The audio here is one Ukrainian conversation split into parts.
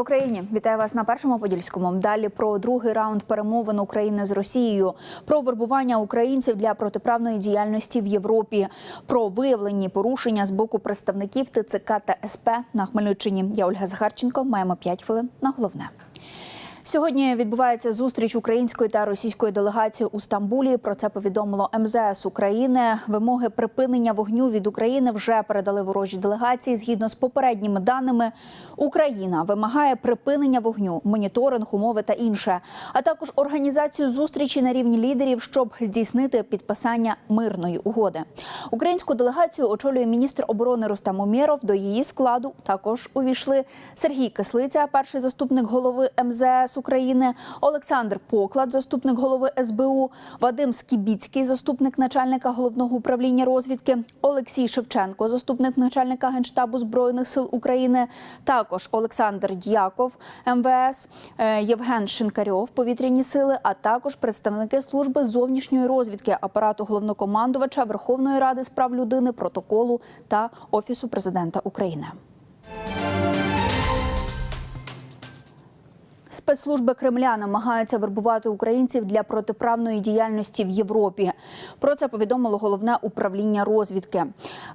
Україні! Вітаю вас на першому подільському. Далі про другий раунд перемовин України з Росією, про вербування українців для протиправної діяльності в Європі, про виявлені порушення з боку представників ТЦК та СП на Хмельниччині. Я Ольга Захарченко. Маємо 5 хвилин на головне. Сьогодні відбувається зустріч української та російської делегації у Стамбулі. Про це повідомило МЗС України. Вимоги припинення вогню від України вже передали ворожі делегації. Згідно з попередніми даними, Україна вимагає припинення вогню, моніторинг, умови та інше, а також організацію зустрічі на рівні лідерів, щоб здійснити підписання мирної угоди. Українську делегацію очолює міністр оборони Рустам Умєров. До її складу також увійшли Сергій Кислиця, перший заступник голови МЗС України, Олександр Поклад, заступник голови СБУ, Вадим Скібіцький, заступник начальника головного управління розвідки, Олексій Шевченко, заступник начальника генштабу збройних сил України. Також Олександр Дяков, МВС, е, Євген Шинкарьов, повітряні сили, а також представники служби зовнішньої розвідки апарату головнокомандувача Верховної Ради з прав людини, протоколу та офісу президента України. Спецслужби Кремля намагаються вербувати українців для протиправної діяльності в Європі. Про це повідомило головне управління розвідки.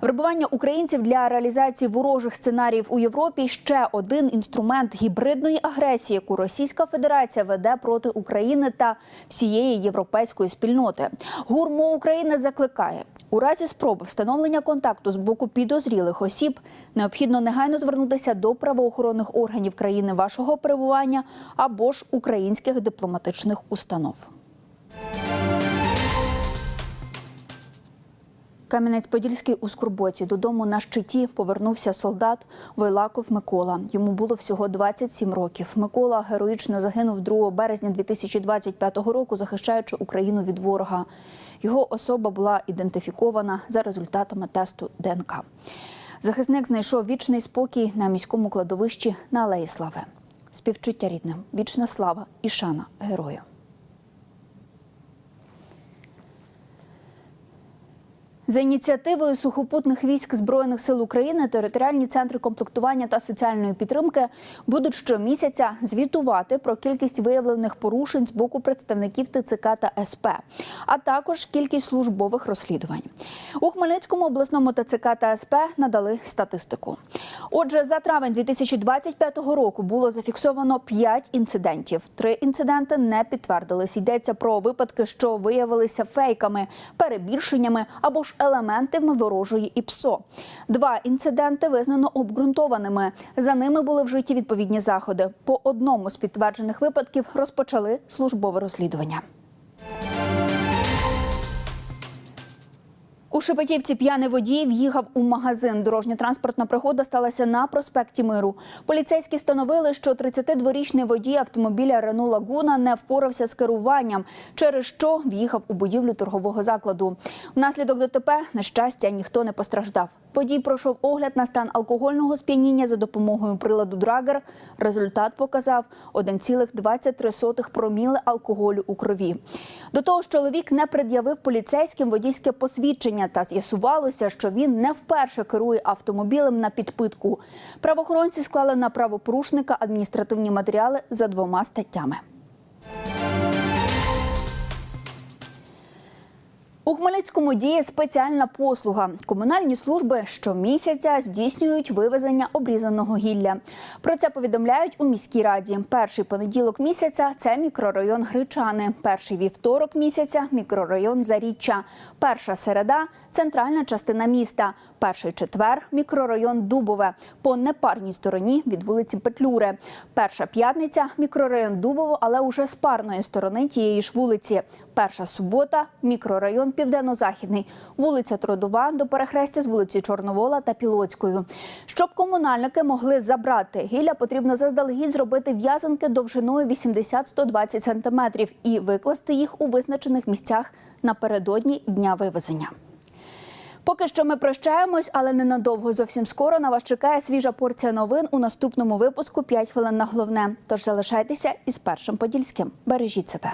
Вербування українців для реалізації ворожих сценаріїв у Європі ще один інструмент гібридної агресії, яку Російська Федерація веде проти України та всієї європейської спільноти. Гурмо України закликає. У разі спроби встановлення контакту з боку підозрілих осіб необхідно негайно звернутися до правоохоронних органів країни вашого перебування або ж українських дипломатичних установ. Кам'янець-Подільський у Скорботі додому на щиті повернувся солдат Войлаков Микола. Йому було всього 27 років. Микола героїчно загинув 2 березня 2025 року, захищаючи Україну від ворога. Його особа була ідентифікована за результатами тесту ДНК. Захисник знайшов вічний спокій на міському кладовищі на Алеї Слави. Співчуття рідним, вічна слава і шана герою. За ініціативою сухопутних військ збройних сил України територіальні центри комплектування та соціальної підтримки будуть щомісяця звітувати про кількість виявлених порушень з боку представників ТЦК та СП, а також кількість службових розслідувань. У Хмельницькому обласному ТЦК та СП надали статистику. Отже, за травень 2025 року було зафіксовано 5 інцидентів. Три інциденти не підтвердились. Йдеться про випадки, що виявилися фейками, перебільшеннями або ж елементами ворожої ІПСО. Два інциденти визнано обґрунтованими. За ними були вжиті відповідні заходи. По одному з підтверджених випадків розпочали службове розслідування. У Шепетівці п'яний водій в'їхав у магазин. Дорожньо-транспортна пригода сталася на проспекті Миру. Поліцейські встановили, що 32-річний водій автомобіля Рену Лагуна не впорався з керуванням, через що в'їхав у будівлю торгового закладу. Внаслідок ДТП, на щастя, ніхто не постраждав. Водій пройшов огляд на стан алкогольного сп'яніння за допомогою приладу Драгер. Результат показав 1,23 проміли алкоголю у крові. До того ж, чоловік не пред'явив поліцейським водійське посвідчення та з'ясувалося, що він не вперше керує автомобілем на підпитку. Правоохоронці склали на правопорушника адміністративні матеріали за двома статтями. У Хмельницькому діє спеціальна послуга. Комунальні служби щомісяця здійснюють вивезення обрізаного гілля. Про це повідомляють у міській раді. Перший понеділок місяця це мікрорайон Гречани. Перший вівторок місяця мікрорайон Заріччя. Перша середа центральна частина міста. Перший четвер мікрорайон Дубове. По непарній стороні від вулиці Петлюри. Перша п'ятниця мікрорайон Дубово, але уже з парної сторони тієї ж вулиці. Перша субота мікрорайон Південно-Західний, вулиця Трудова до перехрестя з вулиці Чорновола та Пілоцькою. Щоб комунальники могли забрати гілля, потрібно заздалегідь зробити в'язанки довжиною 80-120 см і викласти їх у визначених місцях напередодні дня вивезення. Поки що ми прощаємось, але ненадовго. Зовсім скоро на вас чекає свіжа порція новин у наступному випуску «5 хвилин на головне. Тож залишайтеся із першим подільським. Бережіть себе.